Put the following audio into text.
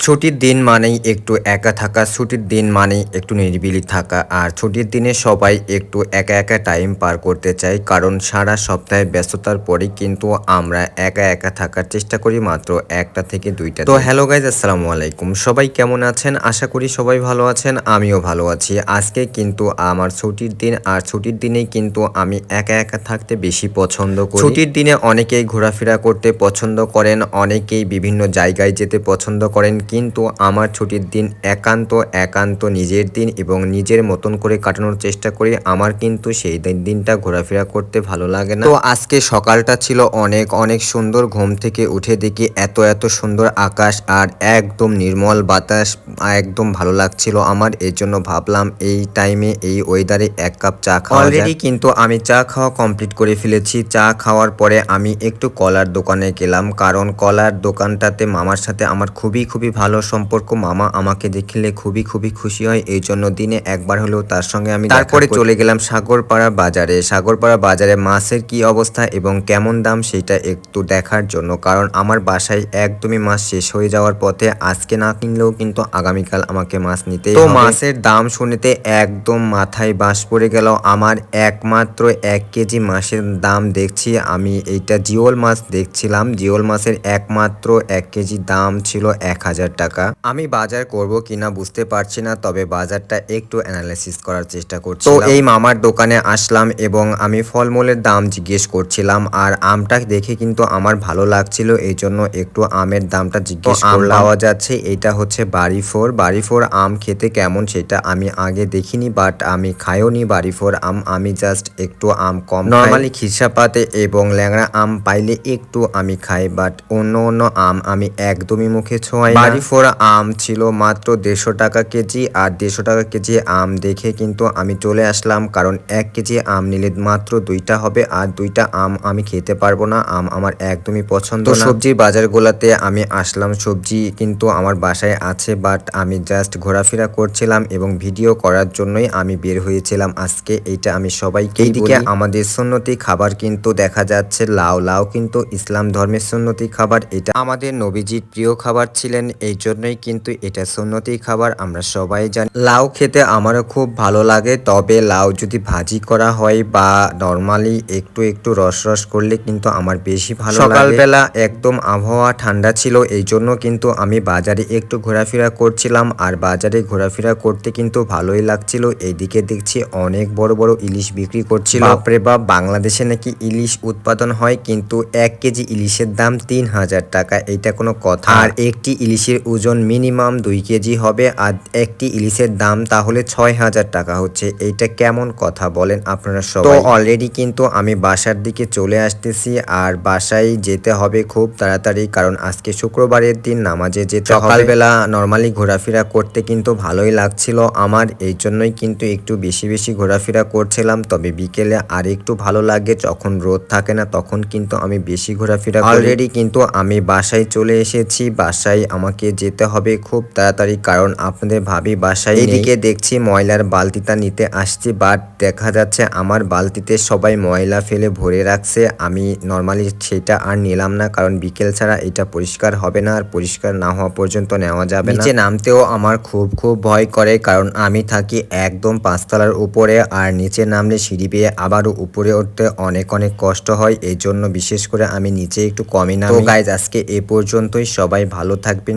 ছুটির দিন মানেই একটু একা থাকা ছুটির দিন মানেই একটু নিরিবিলি থাকা। আর ছুটির দিনে সবাই একটু একা একা টাইম পার করতে চায় কারণ সারা সপ্তাহে ব্যস্ততার পরে কিন্তু আমরা একা একা থাকার চেষ্টা করি মাত্র একটা থেকে দুইটা তো হ্যালো গাইজ আসসালামু আলাইকুম। সবাই কেমন আছেন? আশা করি সবাই ভালো আছেন আমিও ভালো আছি। আজকে কিন্তু আমার ছুটির দিন আর ছুটির দিনেই কিন্তু আমি একা একা থাকতে বেশি পছন্দ করি। ছুটির দিনে অনেকেই ঘোরাফেরা করতে পছন্দ করেন অনেকেই বিভিন্ন জায়গায় যেতে পছন্দ করেন কিন্তু আমার ছুটির দিন একান্ত একান্ত নিজের দিন এবং নিজের মতন করে কাটানোর চেষ্টা করি। আমার কিন্তু সেই দিন- দিনটা ঘোরাফেরা করতে ভালো লাগে না। তো আজকে সকালটা ছিল অনেক অনেক সুন্দর। ঘুম থেকে উঠে দেখি এত এত সুন্দর আকাশ আর একদম নির্মল বাতাস, একদম ভালো লাগছিল আমার। এর জন্য ভাবলাম এই টাইমে এই ওয়েদারে এক কাপ চা খাওয়া অলরেডি কিন্তু আমি চা খাওয়া কমপ্লিট করে ফেলেছি। চা খাওয়ার পরে আমি একটু কলার দোকানে গেলাম। কারণ কলার দোকানটাতে মামার সাথে আমার খুবই খুবই ভালো সম্পর্ক মামা আমাকে দেখলে খুবই খুবই খুশি হয়। এই জন্য দিনে একবার হলেও তার সঙ্গে আমি তারপরে চলে গেলাম সাগরপাড়া বাজারে। সাগরপাড়া বাজারে মাছের কি অবস্থা এবং কেমন দাম সেটা একটু দেখার জন্য। কারণ আমার বাসায় একদমই মাছ শেষ হয়ে যাওয়ার পথে আজকে না কিনলেও কিন্তু আগামীকাল আমাকে মাছ নিতে তো মাছের দাম শুনেতে একদম মাথায় বাস পড়ে গেল। আমার একমাত্র এক কেজি মাছের দাম দেখছি। আমি এইটা জিওল মাছ দেখছিলাম। জিওল মাছের একমাত্র এক কেজি দাম ছিল এক হাজার টাকা। আমি বাজার করব কিনা বুঝতে পারছি না তবে বাজারটা একটু অ্যানালাইসিস করার চেষ্টা করছি তো এই মামার দোকানে আসলাম এবং আমি ফলমূলের দাম জিজ্ঞেস করছিলাম আর আমটা দেখে কিন্তু আমার ভালো লাগছিল এই জন্য একটু আমের দামটা জিজ্ঞেস আম পাওয়া যাচ্ছে এটা হচ্ছে বাড়ি ফোর বাড়ি ফোর আম খেতে কেমন সেটা আমি আগে দেখিনি বাট আমি খাইওনি বাড়ি ফোর আম। আমি জাস্ট একটু আম কম নর্মালি খিসাপাতে এবং ল্যাংড়া আম পাইলে একটু আমি খাই বাট অন্য অন্য আম আমি একদমই মুখে ছোঁয়াই বাড়ি ফোর আম ছিল মাত্র দেড়শো টাকা কেজি আর দেড়শো টাকা কেজি আম দেখে কিন্তু আমি চলে আসলাম কারণ এক কেজি আম নিলে মাত্র দুইটা হবে আর দুইটা আম আমি খেতে পারব না আম আমার একদমই পছন্দ না। সবজি বাজারগুলোতে আমি আসলাম সবজি কিন্তু আমার বাসায় আছে বাট আমি জাস্ট ঘোরাফেরা করছিলাম এবং ভিডিও করার জন্যই আমি বের হয়েছিলাম আজকে এইটা আমি সবাইকে এইদিকে আমাদের সুন্নতি খাবার কিন্তু দেখা যাচ্ছে লাউ লাউ কিন্তু ইসলাম ধর্মের সুন্নতি খাবার এটা আমাদের নবীজির প্রিয় খাবার ছিলেন এই জন্যই কিন্তু এটা সুন্নতি খাবার আমরা সবাই জানি। লাউ খেতে আমারও খুব ভালো লাগে তবে লাউ যদি ভাজি করা হয় বা নর্মালি একটু একটু রস রস করলে কিন্তু আমার বেশি ভালো লাগে। সকালবেলা একদম আবহাওয়া ঠান্ডা ছিল এই জন্য কিন্তু আমি বাজারে একটু ঘোরাফেরা করছিলাম আর বাজারে ঘোরাফেরা করতে কিন্তু ভালোই লাগছিল। এইদিকে দেখছি অনেক বড় বড় ইলিশ বিক্রি করছিল। বাপরে বাপ! বাংলাদেশে নাকি ইলিশ উৎপাদন হয় কিন্তু এক কেজি ইলিশের দাম তিন হাজার টাকা এইটা কোনো কথা। আর একটি ইলিশের ওজন মিনিমাম দুই কেজি হবে আর একটি ইলিশের দাম তাহলে ছয় হাজার টাকা হচ্ছে। এইটা কেমন কথা বলেন আপনারা সবাই? তো অলরেডি কিন্তু আমি বাসার দিকে চলে আসতেছি আর বাসায় যেতে হবে খুব তাড়াতাড়ি কারণ আজকে শুক্রবারের দিন নামাজে যেতে হবে। সকালবেলা নর্মালি ঘোরাফেরা করতে কিন্তু ভালোই লাগছিল আমার এই জন্যই কিন্তু একটু বেশি বেশি ঘোরাফেরা করছিলাম। তবে বিকেলে আর একটু ভালো লাগে যখন রোদ থাকে না তখন কিন্তু আমি বেশি ঘোরাফেরা অলরেডি কিন্তু আমি বাসায় চলে এসেছি বাসায় আমাকে যেতে হবে খুব তাড়াতাড়ি কারণ আপনাদের ভাবি বাসায় এদিকে দেখছি ময়লার বালতিটা নিতে আসছি বাট দেখা যাচ্ছে আমার বালতিতে সবাই ময়লা ফেলে ভরে রাখছে। আমি নর্মালি সেটা আর নিলাম না, কারণ বিকেল ছাড়া এটা পরিষ্কার হবে না, আর পরিষ্কার না হওয়া পর্যন্ত নেওয়া যাবে নিচে নামতেও আমার খুব খুব ভয় করে, কারণ আমি থাকি একদম পাঁচতলার উপরে, আর নিচে নামলে সিঁড়ি পেয়ে আবারও উপরে উঠতে অনেক অনেক কষ্ট হয় এই জন্য বিশেষ করে আমি নিচে একটু কমই নামি। গাইজ আজকে এ পর্যন্তই, সবাই ভালো থাকবেন